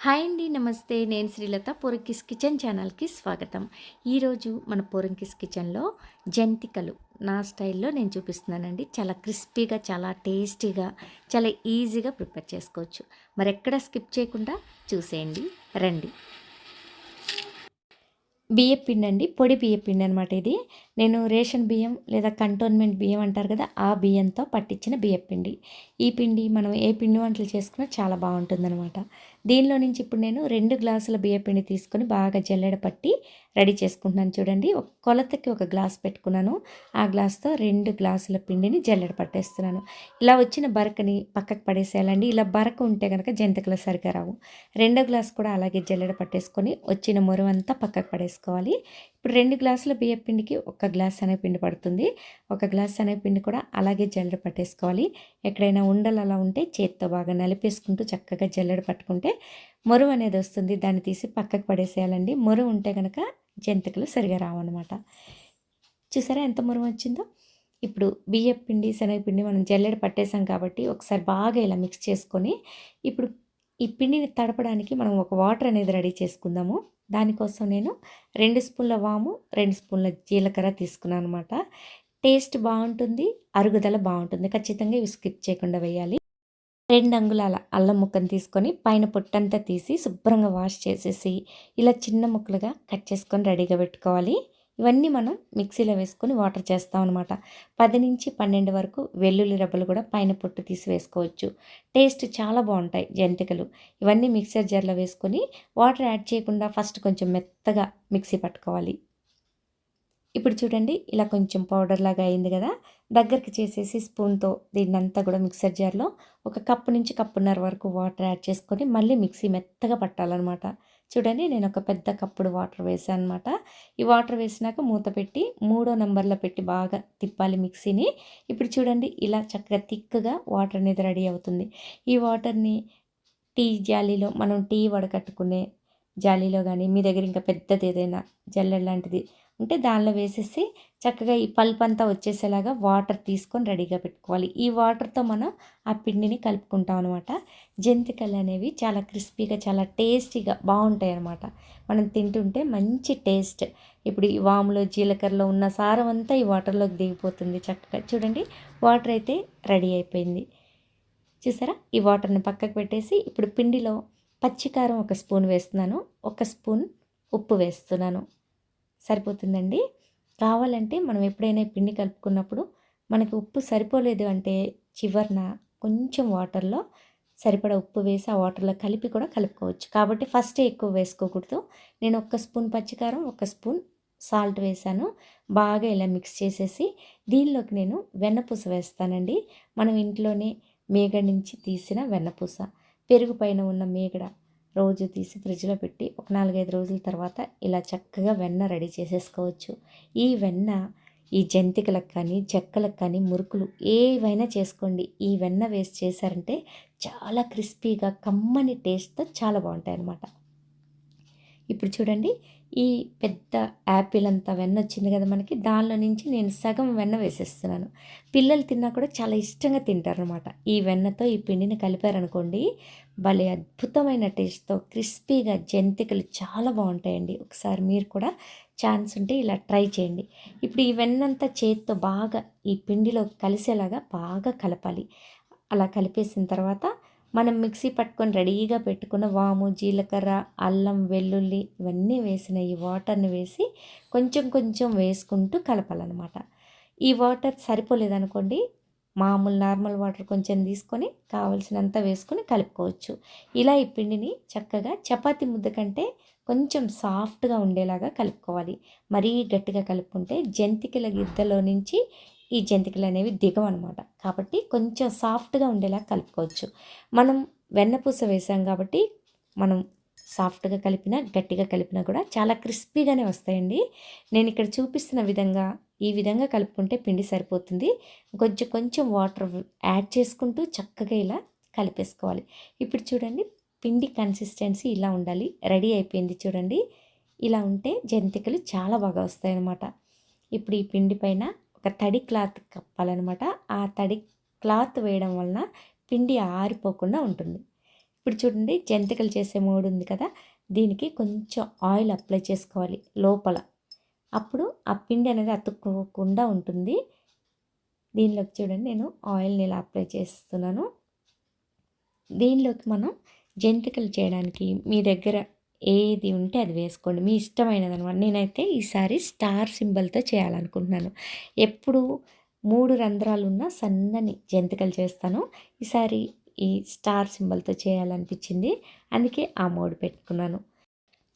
Hi అండి నమస్తే. నేను శ్రీలత పొరంకిస్ కిచెన్ ఛానల్కి స్వాగతం. ఈరోజు మన పొరంకిస్ కిచెన్లో జంతికలు. నా స్టైల్లో నేను చూపిస్తున్నానండి. చాలా క్రిస్పీగా చాలా టేస్టీగా చాలా ఈజీగా ప్రిపేర్ చేసుకోవచ్చు. మరి ఎక్కడ స్కిప్ చేయకుండా చూసేయండి. రండి. బియ్యపిండి అండి పొడి బియ్యపిండి అనమాట ఇది. నేను రేషన్ బియ్యం లేదా కంటోన్మెంట్ బియ్యం అంటారు కదా ఆ బియ్యంతో పట్టించిన బియ్యపిండి ఈ పిండి మనం ఏ పిండి వంటలు చేసుకున్నా చాలా బాగుంటుందన్నమాట. దీనిలో నుంచి ఇప్పుడు నేను రెండు గ్లాసుల బియ్య పిండి తీసుకొని బాగా జల్లెడ పట్టి రెడీ చేసుకుంటున్నాను చూడండి. ఒక కొలతకి ఒక గ్లాస్ పెట్టుకున్నాను. ఆ గ్లాస్తో రెండు గ్లాసుల పిండిని జల్లెడ పట్టేస్తున్నాను. ఇలా వచ్చిన బరకని పక్కకు పడేసేయాలండి. ఇలా బరక ఉంటే కనుక జంతికలు సరిగా రావు. రెండో గ్లాస్ కూడా అలాగే జల్లెడ పట్టేసుకొని వచ్చిన మురవంతా పక్కకు పడేసుకోవాలి. ఇప్పుడు రెండు గ్లాసుల బియ్య పిండికి ఒక గ్లాస్ శనగపిండి పడుతుంది. ఒక గ్లాస్ పిండి కూడా అలాగే జల్లెడ పట్టేసుకోవాలి. ఎక్కడైనా ఉండలు అలా ఉంటే చేత్తో బాగా నలిపేసుకుంటూ చక్కగా జల్లెడ పట్టుకుంటే మొరువు అనేది వస్తుంది. దాన్ని తీసి పక్కకు పడేసేయాలండి. మొరువు ఉంటే కనుక జంతికలు సరిగా రావన్నమాట చూసారా ఎంత మురుగు వచ్చిందో? ఇప్పుడు బియ్యపిండి శనగపిండి మనం జల్లెడ పట్టేసాం కాబట్టి ఒకసారి బాగా ఇలా మిక్స్ చేసుకొని ఇప్పుడు ఈ పిండిని తడపడానికి మనం ఒక వాటర్ అనేది రెడీ చేసుకుందాము. దానికోసం నేను రెండు స్పూన్ల వాము రెండు స్పూన్ల జీలకర్ర తీసుకున్నాను అనమాట టేస్ట్ బాగుంటుంది అరుగుదల బాగుంటుంది. ఖచ్చితంగా ఇవి స్కిప్ చేయకుండా వేయాలి. రెండు అంగుళాల అల్లం ముక్కను తీసుకొని పైన పొట్టంతా తీసి శుభ్రంగా వాష్ చేసేసి ఇలా చిన్న ముక్కలుగా కట్ చేసుకొని రెడీగా పెట్టుకోవాలి. ఇవన్నీ మనం మిక్సీలో వేసుకొని వాటర్ చేస్తాం అనమాట పది నుంచి పన్నెండు వరకు వెల్లుల్లి రెబ్బలు కూడా పైన పొట్టు తీసి వేసుకోవచ్చు. టేస్ట్ చాలా బాగుంటాయి జంతికలు. ఇవన్నీ మిక్సర్ జార్లో వేసుకొని వాటర్ యాడ్ చేయకుండా ఫస్ట్ కొంచెం మెత్తగా మిక్సీ పట్టుకోవాలి. ఇప్పుడు చూడండి ఇలా కొంచెం పౌడర్ లాగా అయింది కదా. దగ్గరికి చేసేసి స్పూన్తో దీన్నంతా కూడా మిక్సర్ జార్లో ఒక కప్పు నుంచి కప్పున్నర వరకు వాటర్ యాడ్ చేసుకొని మళ్ళీ మిక్సీ మెత్తగా పట్టాలన్నమాట. చూడండి నేను ఒక పెద్ద కప్పుడు వాటర్ వేసాను అనమాట ఈ వాటర్ వేసినాక మూత పెట్టి మూడో నెంబర్లో పెట్టి బాగా తిప్పాలి మిక్సీని. ఇప్పుడు చూడండి ఇలా చక్కగా థిక్గా వాటర్ అనేది రెడీ అవుతుంది. ఈ వాటర్ని టీ జాలీలో మనం టీ వడకట్టుకునే జాలీలో కానీ మీ దగ్గర ఇంకా పెద్దది ఏదైనా జల్లెడ లాంటిది ఉంటే దానిలో వేసేసి చక్కగా ఈ పల్ప్ అంతా వచ్చేసేలాగా వాటర్ తీసుకొని రెడీగా పెట్టుకోవాలి. ఈ వాటర్తో మనం ఆ పిండిని కలుపుకుంటాం అనమాట జంతికలు అనేవి చాలా క్రిస్పీగా చాలా టేస్టీగా బాగుంటాయి అనమాట మనం తింటుంటే మంచి టేస్ట్. ఇప్పుడు ఈ వాములో జీలకర్రలో ఉన్న సారం అంతా ఈ వాటర్లోకి దిగిపోతుంది చక్కగా. చూడండి వాటర్ అయితే రెడీ అయిపోయింది. చూసారా? ఈ వాటర్ని పక్కకు పెట్టేసి ఇప్పుడు పిండిలో పచ్చికారం ఒక స్పూన్ వేస్తున్నాను. ఒక స్పూన్ ఉప్పు వేస్తున్నాను. సరిపోతుందండి. కావాలంటే మనం ఎప్పుడైనా పిండి కలుపుకున్నప్పుడు మనకి ఉప్పు సరిపోలేదు అంటే చివరిన కొంచెం వాటర్లో సరిపడా ఉప్పు వేసి ఆ వాటర్లో కలిపి కూడా కలుపుకోవచ్చు. కాబట్టి ఫస్టే ఎక్కువ వేసుకోకూడదు. నేను ఒక స్పూన్ పచ్చికారం ఒక స్పూన్ సాల్ట్ వేసాను. బాగా ఇలా మిక్స్ చేసేసి దీనిలోకి నేను వెన్నపూస వేస్తానండి. మనం ఇంట్లోనే మేగడ నుంచి తీసిన వెన్నపూస. పెరుగు పైన ఉన్న మేగడ రోజు తీసి ఫ్రిడ్జ్లో పెట్టి ఒక నాలుగైదు రోజుల తర్వాత ఇలా చక్కగా వెన్న రెడీ చేసేసుకోవచ్చు. ఈ వెన్న ఈ జంతికలకు కానీ చెక్కలకు కానీ మురుకులు ఏవైనా చేసుకోండి. ఈ వెన్న వేసి చేశారంటే చాలా క్రిస్పీగా కమ్మని టేస్ట్తో చాలా బాగుంటాయి అన్నమాట ఇప్పుడు చూడండి ఈ పెద్ద యాపిల్ అంతా వెన్న వచ్చింది కదా మనకి దానిలో నుంచి నేను సగం వెన్న వేసేస్తున్నాను. పిల్లలు తిన్నా కూడా చాలా ఇష్టంగా తింటారనమాట ఈ వెన్నతో ఈ పిండిని కలిపారనుకోండి భలే అద్భుతమైన టేస్ట్తో క్రిస్పీగా జంతికలు చాలా బాగుంటాయండి. ఒకసారి మీరు కూడా ఛాన్స్ ఉంటే ఇలా ట్రై చేయండి. ఇప్పుడు ఈ వెన్నంతా చేతితో బాగా ఈ పిండిలో కలిసేలాగా బాగా కలపాలి. అలా కలిపేసిన తర్వాత మనం మిక్సీ పట్టుకొని రెడీగా పెట్టుకున్న వాము జీలకర్ర అల్లం వెల్లుల్లి ఇవన్నీ వేసిన ఈ వాటర్ని వేసి కొంచెం కొంచెం వేసుకుంటూ కలపాలన్నమాట. ఈ వాటర్ సరిపోలేదనుకోండి మామూలు నార్మల్ వాటర్ కొంచెం తీసుకొని కావలసినంత వేసుకొని కలుపుకోవచ్చు. ఇలా ఈ పిండిని చక్కగా చపాతి ముద్ద కంటే కొంచెం సాఫ్ట్గా ఉండేలాగా కలుపుకోవాలి. మరీ గట్టిగా కలుపుకుంటే జంతికల గిద్దలో నుంచి ఈ జంతికలు అనేవి దిగవన్నమాట కాబట్టి కొంచెం సాఫ్ట్గా ఉండేలా కలుపుకోవచ్చు. మనం వెన్నపూస వేసాం కాబట్టి మనం సాఫ్ట్గా కలిపినా గట్టిగా కలిపినా కూడా చాలా క్రిస్పీగానే వస్తాయండి. నేను ఇక్కడ చూపిస్తున్న విధంగా ఈ విధంగా కలుపుకుంటే పిండి సరిపోతుంది. కొంచెం కొంచెం వాటర్ యాడ్ చేసుకుంటూ చక్కగా ఇలా కలిపేసుకోవాలి. ఇప్పుడు చూడండి పిండి కన్సిస్టెన్సీ ఇలా ఉండాలి. రెడీ అయిపోయింది చూడండి. ఇలా ఉంటే జంతికలు చాలా బాగా వస్తాయి అన్నమాట ఇప్పుడు ఈ పిండి పైన తడి క్లాత్ కప్పాలన్నమాట. ఆ తడి క్లాత్ వేయడం వలన పిండి ఆరిపోకుండా ఉంటుంది. ఇప్పుడు చూడండి జంతికలు చేసే మోడ్ ఉంది కదా దీనికి కొంచెం ఆయిల్ అప్లై చేసుకోవాలి లోపల. అప్పుడు ఆ పిండి అనేది అతుక్కోకుండా ఉంటుంది. దీనిలోకి చూడండి నేను ఆయిల్ని ఇలా అప్లై చేస్తున్నాను. దీనిలోకి మనం జంతికలు చేయడానికి మీ దగ్గర ఏది ఉంటే అది వేసుకోండి. మీ ఇష్టమైనది అనమాట నేనైతే ఈసారి స్టార్ సింబల్తో చేయాలనుకుంటున్నాను. ఎప్పుడు మూడు రంధ్రాలు ఉన్న సన్నని జంతికలు చేస్తాను. ఈసారి ఈ స్టార్ సింబల్తో చేయాలనిపించింది. అందుకే ఆ మోడ్ పెట్టుకున్నాను.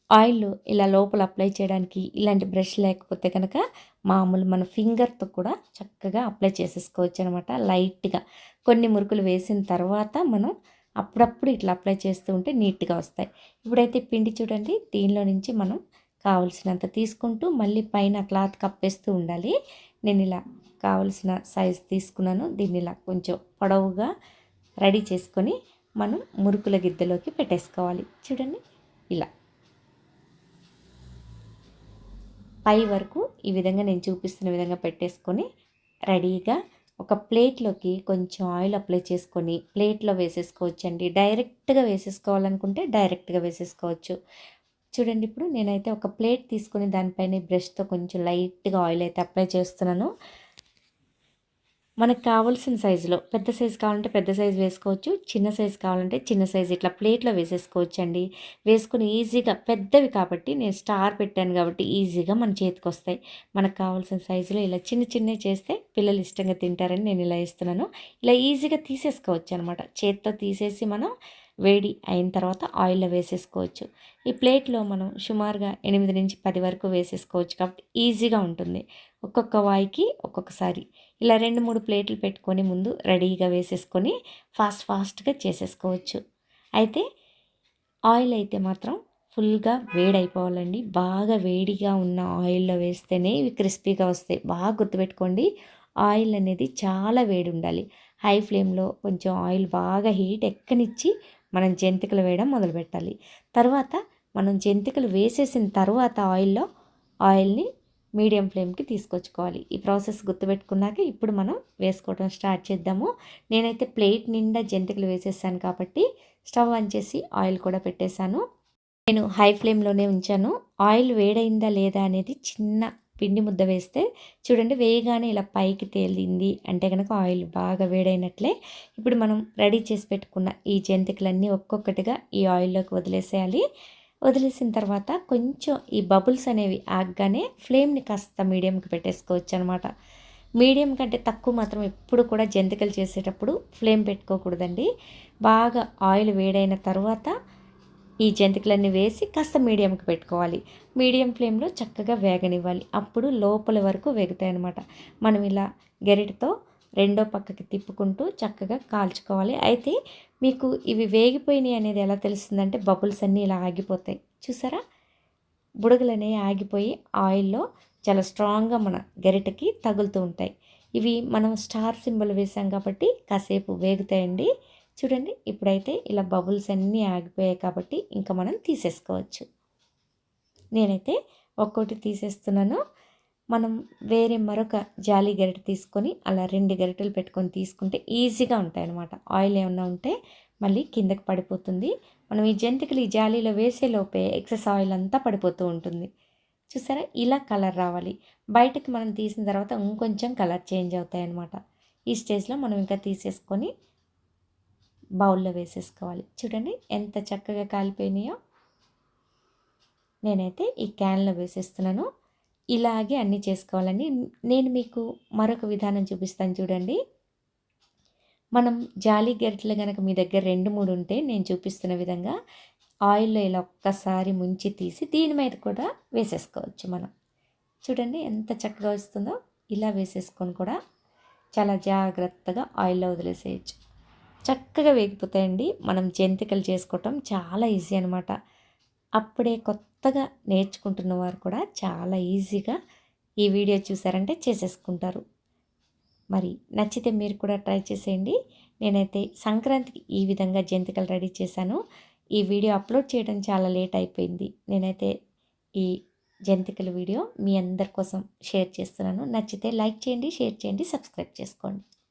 ఆయిల్ ఇలా లోపల అప్లై చేయడానికి ఇలాంటి బ్రష్ లేకపోతే కనుక మామూలు మన ఫింగర్తో కూడా చక్కగా అప్లై చేసేసుకోవచ్చు అనమాట లైట్గా. కొన్ని మురుకులు వేసిన తర్వాత మనం అప్పుడప్పుడు ఇట్లా అప్లై చేస్తూ ఉంటే నీట్గా వస్తాయి. ఇప్పుడైతే పిండి చూడండి దీనిలో నుంచి మనం కావలసినంత తీసుకుంటూ మళ్ళీ పైన క్లాత్ కప్పేస్తూ ఉండాలి. నేను ఇలా కావలసిన సైజ్ తీసుకున్నాను. దీన్ని ఇలా కొంచెం పొడవుగా రెడీ చేసుకొని మనం మురుకుల గిద్దెలోకి పెట్టేసుకోవాలి. చూడండి ఇలా. పై వరకు ఈ విధంగా నేను చూపిస్తున్న విధంగా పెట్టేసుకొని రెడీగా ఒక ప్లేట్లోకి కొంచెం ఆయిల్ అప్లై చేసుకొని ప్లేట్లో వేసేసుకోవచ్చు అండి డైరెక్ట్గా వేసేసుకోవాలనుకుంటే డైరెక్ట్గా వేసేసుకోవచ్చు. చూడండి ఇప్పుడు నేనైతే ఒక ప్లేట్ తీసుకొని దానిపైన బ్రష్తో కొంచెం లైట్గా ఆయిల్ అయితే అప్లై చేస్తున్నాను. మనకు కావాల్సిన సైజులో పెద్ద సైజు కావాలంటే పెద్ద సైజు వేసుకోవచ్చు చిన్న సైజు కావాలంటే చిన్న సైజు ఇట్లా ప్లేట్లో వేసేసుకోవచ్చు అండి వేసుకుని ఈజీగా పెద్దవి కాబట్టి నేను స్టార్ పెట్టాను కాబట్టి ఈజీగా మన చేతికి వస్తాయి. మనకు కావాల్సిన సైజులో ఇలా చిన్న చిన్నవి చేస్తే పిల్లలు ఇష్టంగా తింటారని నేను ఇలా ఇస్తున్నాను ఇలా ఈజీగా తీసేసుకోవచ్చు అనమాట చేత్తో తీసేసి మనం వేడి అయిన తర్వాత ఆయిల్లో వేసేసుకోవచ్చు. ఈ ప్లేట్లో మనం సుమారుగా ఎనిమిది నుంచి పది వరకు వేసేసుకోవచ్చు కాబట్టి ఈజీగా ఉంటుంది. ఒక్కొక్క వాయికి ఒక్కొక్కసారి. ఇలా రెండు మూడు ప్లేట్లు పెట్టుకొని ముందు రెడీగా వేసేసుకొని ఫాస్ట్ ఫాస్ట్గా చేసేసుకోవచ్చు. అయితే ఆయిల్ అయితే మాత్రం ఫుల్గా వేడైపోవాలండి. బాగా వేడిగా ఉన్న ఆయిల్లో వేస్తేనే ఇవి క్రిస్పీగా వస్తాయి. బాగా గుర్తుపెట్టుకోండి ఆయిల్ అనేది చాలా వేడి ఉండాలి. హై ఫ్లేమ్లో కొంచెం ఆయిల్ బాగా హీట్ ఎక్కనిచ్చి మనం జంతికలు వేయడం మొదలుపెట్టాలి. తర్వాత మనం జంతికలు వేసేసిన తర్వాత ఆయిల్లో ఆయిల్ని మీడియం ఫ్లేమ్కి తీసుకొచ్చుకోవాలి. ఈ ప్రాసెస్ గుర్తుపెట్టుకున్నాక ఇప్పుడు మనం వేసుకోవడం స్టార్ట్ చేద్దాము. నేనైతే ప్లేట్ నిండా జంతికలు వేసేసాను కాబట్టి స్టవ్ ఆన్ చేసి ఆయిల్ కూడా పెట్టేశాను. నేను హై ఫ్లేమ్లోనే ఉంచాను. ఆయిల్ వేడైందా లేదా అనేది చిన్న పిండి ముద్ద వేస్తే చూడండి వేయగానే ఇలా పైకి తేలింది అంటే కనుక ఆయిల్ బాగా వేడైనట్లే. ఇప్పుడు మనం రెడీ చేసి పెట్టుకున్న ఈ జంతికలన్నీ ఒక్కొక్కటిగా ఈ ఆయిల్లోకి వదిలేసేయాలి. వదిలేసిన తర్వాత కొంచెం ఈ బబుల్స్ అనేవి ఆగ్గానే ఫ్లేమ్ని కాస్త మీడియంకి పెట్టేసుకోవచ్చు అనమాట మీడియం కంటే తక్కువ మాత్రం ఎప్పుడు కూడా జంతికలు చేసేటప్పుడు ఫ్లేమ్ పెట్టుకోకూడదండి. బాగా ఆయిల్ వేడైన తర్వాత ఈ జంతికలన్నీ వేసి కాస్త మీడియంకి పెట్టుకోవాలి. మీడియం ఫ్లేమ్లో చక్కగా వేగనివ్వాలి. అప్పుడు లోపల వరకు వేగుతాయి అనమాట మనం ఇలా గెరిటితో రెండో పక్కకి తిప్పుకుంటూ చక్కగా కాల్చుకోవాలి. అయితే మీకు ఇవి వేగిపోయినాయి అనేది ఎలా తెలుస్తుందంటే బబుల్స్ అన్నీ ఇలా ఆగిపోతాయి. చూసారా? బుడగలు అనేవి ఆగిపోయి ఆయిల్లో చాలా స్ట్రాంగ్గా మన గరిటకి తగులుతూ ఉంటాయి. ఇవి మనం స్టార్ సింబల్ వేసాం కాబట్టి కాసేపు వేగుతాయండి. చూడండి ఇప్పుడైతే ఇలా బబుల్స్ అన్నీ ఆగిపోయాయి కాబట్టి ఇంకా మనం తీసేసుకోవచ్చు. నేనైతే ఒక్కోటి తీసేస్తున్నాను. మనం వేరే మరొక జాలి గరిట తీసుకొని అలా రెండు గరిటెలు పెట్టుకొని తీసుకుంటే ఈజీగా ఉంటాయి అన్నమాట ఆయిల్ ఏమన్నా ఉంటే మళ్ళీ కిందకి పడిపోతుంది. మనం ఈ జంతికలు ఈ జాలీలో వేసే లోపే ఎక్సెస్ ఆయిల్ అంతా పడిపోతూ ఉంటుంది. చూసారా? ఇలా కలర్ రావాలి. బయటకు మనం తీసిన తర్వాత ఇంకొంచెం కలర్ చేంజ్ అవుతాయి అన్నమాట ఈ స్టేజ్లో మనం ఇంకా తీసేసుకొని బౌల్లో వేసేసుకోవాలి. చూడండి ఎంత చక్కగా కాలిపోయినాయో. నేనైతే ఈ క్యాన్లో వేసేస్తున్నాను. ఇలాగే అన్నీ చేసుకోవాలని నేను మీకు మరొక విధానం చూపిస్తాను చూడండి. మనం జాలీ గరిటెలు కనుక మీ దగ్గర రెండు మూడు ఉంటే నేను చూపిస్తున్న విధంగా ఆయిల్లో ఇలా ఒక్కసారి ముంచి తీసి దీని మీద కూడా వేసేసుకోవచ్చు మనం. చూడండి ఎంత చక్కగా వస్తుందో. ఇలా వేసేసుకొని కూడా చాలా జాగ్రత్తగా ఆయిల్లో వదిలేసేయచ్చు. చక్కగా వేగిపోతాయండి. మనం జంతికలు చేసుకోవటం చాలా ఈజీ అనమాట అప్పుడే కొత్తగా నేర్చుకుంటున్న వారు కూడా చాలా ఈజీగా ఈ వీడియో చూసారంటే చేసేసుకుంటారు. మరి నచ్చితే మీరు కూడా ట్రై చేసేయండి. నేనైతే సంక్రాంతికి ఈ విధంగా జంతికలు రెడీ చేశాను. ఈ వీడియో అప్లోడ్ చేయడం చాలా లేట్ అయిపోయింది. నేనైతే ఈ జంతికల వీడియో మీ అందరి కోసం షేర్ చేస్తున్నాను. నచ్చితే లైక్ చేయండి షేర్ చేయండి సబ్స్క్రైబ్ చేసుకోండి.